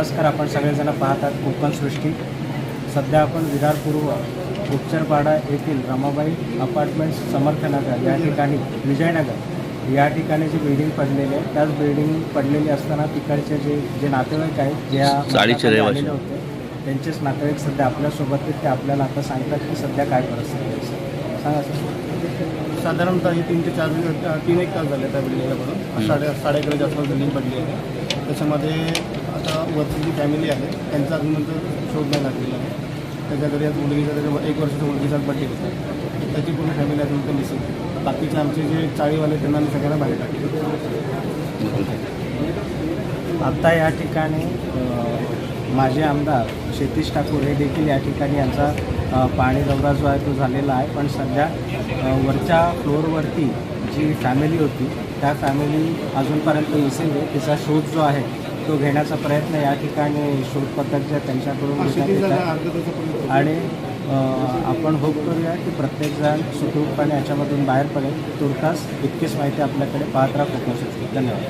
नमस्कार आपण सगळेजण पाहतात कोकण सृष्टी सध्या आपण विरार पूर्व गुप्चरपाडा येथील रमाबाई अपार्टमेंट्स समर्थनगर या ठिकाणी विजयनगर या ठिकाणी जी बिल्डिंग पडलेली आहे त्याच बिल्डिंग पडलेली असताना तिकडचे जे जे नातेवाईक आहेत जे. आलेले होते त्यांचेच नातेवाईक सध्या आपल्यासोबत आहेत ते आपल्याला आता सांगतात की सध्या काय परिस्थिती आहे सर. सांगा सर साधारणतः हे तीन ते चार तीन एक तास झाले त्या बिल्डिंगला पडून साडे साडे अकराच्या आसपास बिल्डिंग पडली आहे त्याच्यामध्ये आता वरची जी फॅमिली आहे त्यांचा अजूनंतर शोध नाही लागलेला आहे. त्याच्या घरी आज मुलगीचा त्याच्या एक वर्षाच्या मुलगीचा बड्डे होता त्याची पूर्ण फॅमिली अजून मिसिंग बाकीचे आमचे जे चाळीवाले त्यांना आम्ही सगळ्यांना बाहेर टाकले आत्ता या ठिकाणी माझे आमदार शेतीश ठाकूर हे देखील या ठिकाणी यांचा पाणी दौरा जो आहे तो झालेला आहे. पण सध्या वरच्या फ्लोअरवरती जी फॅमिली होती त्या फॅमिली अजूनपर्यंत मिसिंग आहे. तिचा शोध जो आहे तो घेण्याचा प्रयत्न या ठिकाणी शोध पद्धत जे आहे त्यांच्याकडून आणि आपण होप करूया की प्रत्येकजण सुखरूपपणे याच्यामधून बाहेर पडेल. तुर्तास इतकीच माहिती आपल्याकडे पाहत राहा. कोकण धन्यवाद.